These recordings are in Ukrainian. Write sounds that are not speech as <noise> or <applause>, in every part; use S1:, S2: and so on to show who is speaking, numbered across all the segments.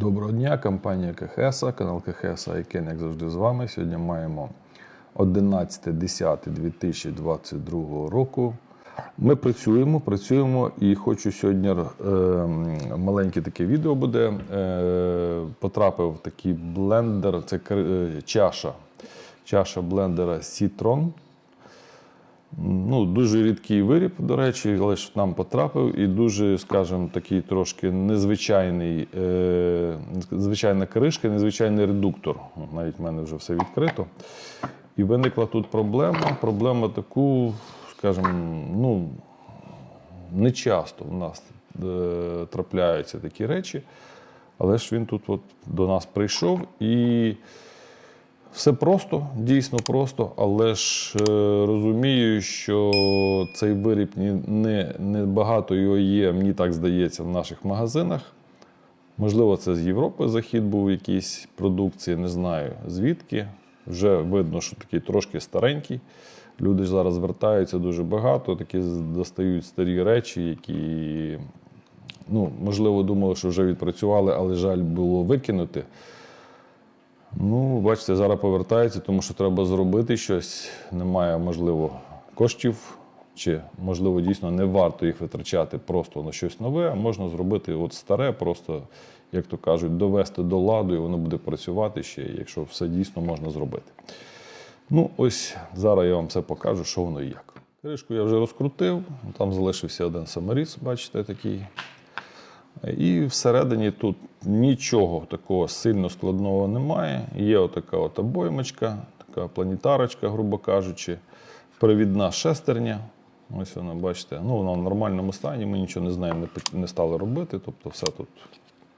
S1: Доброго дня, компанія КХС, канал КХС Айкен, як завжди з вами. Сьогодні маємо 11.10.2022 року. Ми працюємо, працюємо і хочу сьогодні е, маленьке таке відео буде. Е, потрапив такий блендер, це е, чаша. Чаша блендера Citron. Ну, дуже рідкий виріб, до речі, але ж нам потрапив, і дуже, скажімо, такий трошки незвичайний, е, звичайна кришка, незвичайний редуктор. Навіть в мене вже все відкрито. І виникла тут проблема. Проблема таку, скажімо, ну, не часто в нас е, трапляються такі речі, але ж він тут от до нас прийшов і. Все просто, дійсно просто, але ж е, розумію, що цей виріб не, не багато його є, мені так здається, в наших магазинах. Можливо, це з Європи захід був якийсь продукції, не знаю звідки. Вже видно, що такий трошки старенький. Люди зараз звертаються дуже багато, такі достають старі речі, які, ну, можливо, думали, що вже відпрацювали, але жаль було викинути. Ну, бачите, зараз повертається, тому що треба зробити щось. Немає, можливо, коштів, чи, можливо, дійсно не варто їх витрачати просто на щось нове, а можна зробити от старе, просто, як то кажуть, довести до ладу, і воно буде працювати ще, якщо все дійсно можна зробити. Ну, ось зараз я вам все покажу, що воно і як. Кришку я вже розкрутив, там залишився один саморіз, бачите, такий. І всередині тут нічого такого сильно складного немає. Є отака от обоймочка, така планетарочка, грубо кажучи, провідна шестерня. Ось вона, бачите, ну вона в нормальному стані, ми нічого не знаємо, не, стали робити. Тобто все тут,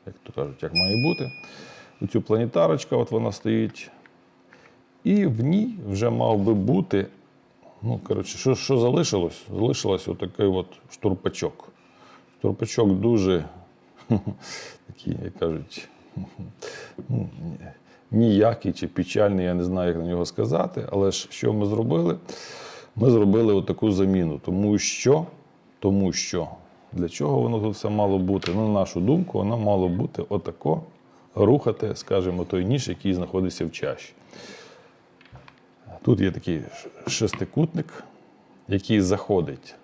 S1: як то кажуть, як має бути. Оцю планетарочка, от вона стоїть. І в ній вже мав би бути. Ну, коротше, що, що залишилось? Залишилось отакий от штурпачок. Штурпачок дуже <laughs> такий, як кажуть, <laughs> ну, ніякий чи печальний, я не знаю, як на нього сказати. Але ж що ми зробили? Ми зробили отаку заміну. Тому що, тому що для чого воно тут все мало бути? Ну, на нашу думку, воно мало бути отако рухати, скажімо, той ніж, який знаходиться в чаші. Тут є такий шестикутник, який заходить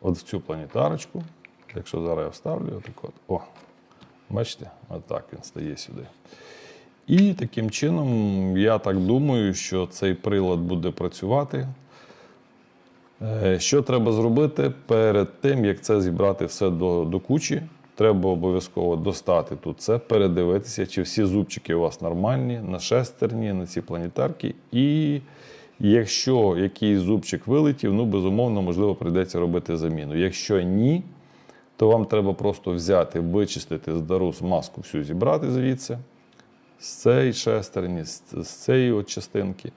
S1: от в цю планетарочку. Якщо зараз я вставлю, отак от. О, бачите, отак він стає сюди. І таким чином, я так думаю, що цей прилад буде працювати. Е, Що треба зробити перед тим, як це зібрати все до, до кучі? Треба обов'язково достати тут це, передивитися, чи всі зубчики у вас нормальні, на шестерні, на ці планетарки. І якщо якийсь зубчик вилетів, ну безумовно, можливо, прийдеться робити заміну. Якщо ні, то вам треба просто взяти, вичистити здару смазку всю зібрати звідси, з цієї шестерні, з, з цієї от частинки.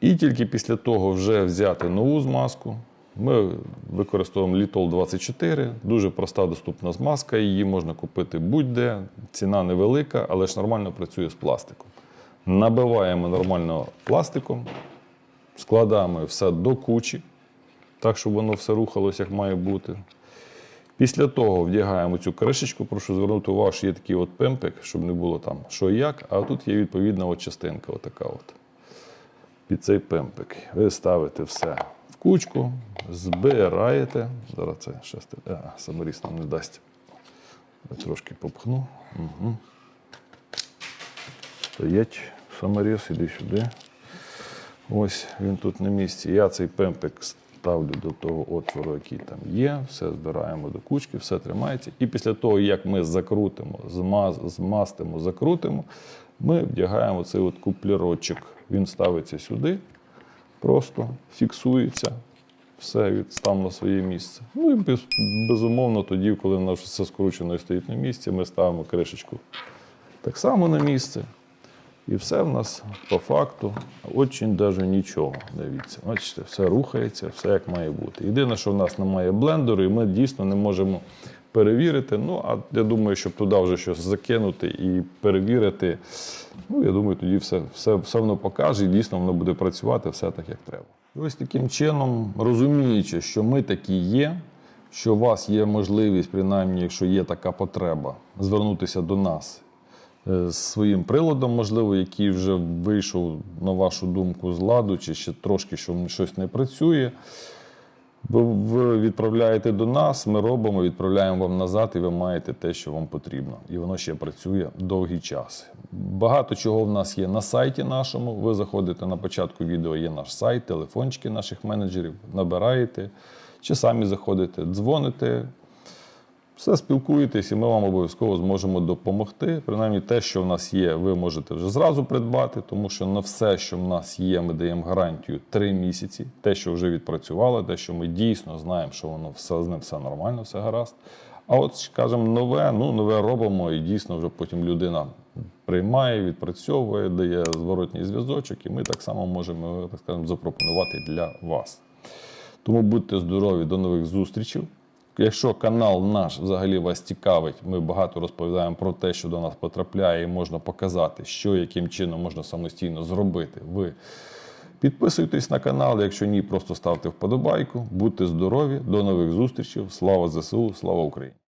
S1: І тільки після того вже взяти нову змазку. Ми використовуємо Litol 24, дуже проста доступна змазка. Її можна купити будь-де. Ціна невелика, але ж нормально працює з пластиком. Набиваємо нормально пластиком, складаємо все до кучі, так, щоб воно все рухалося, як має бути. Після того вдягаємо цю кришечку. Прошу звернути увагу, що є такий от пемпик, щоб не було там що і як, а тут є відповідна от частинка, отака от. Під цей пемпик. Ви ставите все в кучку, збираєте. Зараз це шести. А, саморіз нам не дасть. Я трошки попхну. Угу. Стоять саморіз, іди сюди. Ось він тут на місці. Я цей пемпик ставлю до того отвору, який там є. Все збираємо до кучки, все тримається. І після того, як ми закрутимо, змаз, змастимо, закрутимо, ми вдягаємо цей от куплірочок. Він ставиться сюди, просто фіксується. Все від став на своє місце. Ну і без, безумовно, тоді, коли воно все скручено і стоїть на місці, ми ставимо кришечку так само на місце. І все в нас по факту очень даже нічого. Дивіться, бачите, все рухається, все як має бути. Єдине, що в нас немає блендеру, і ми дійсно не можемо перевірити. Ну, а я думаю, щоб туди вже щось закинути і перевірити, ну, я думаю, тоді все, все, все воно покаже, і дійсно воно буде працювати все так, як треба. І ось таким чином, розуміючи, що ми такі є, що у вас є можливість, принаймні, якщо є така потреба, звернутися до нас своїм приладом, можливо, який вже вийшов, на вашу думку, з ладу, чи ще трошки що щось не працює. Ви відправляєте до нас, ми робимо, відправляємо вам назад, і ви маєте те, що вам потрібно. І воно ще працює довгий час. Багато чого в нас є на сайті нашому. Ви заходите на початку відео, є наш сайт, телефончики наших менеджерів, набираєте, чи самі заходите, дзвоните. Все спілкуєтесь, і ми вам обов'язково зможемо допомогти. Принаймні, те, що в нас є, ви можете вже зразу придбати, тому що на все, що в нас є, ми даємо гарантію 3 місяці. Те, що вже відпрацювало, те, що ми дійсно знаємо, що воно все з ним все нормально, все гаразд. А от, скажімо, нове, ну нове робимо, і дійсно вже потім людина приймає, відпрацьовує, дає зворотній зв'язочок, і ми так само можемо так скажемо, запропонувати для вас. Тому будьте здорові, до нових зустрічей. Якщо канал наш взагалі вас цікавить, ми багато розповідаємо про те, що до нас потрапляє, і можна показати, що яким чином можна самостійно зробити. Ви підписуйтесь на канал. Якщо ні, просто ставте вподобайку. Будьте здорові, до нових зустрічей. Слава ЗСУ, слава Україні!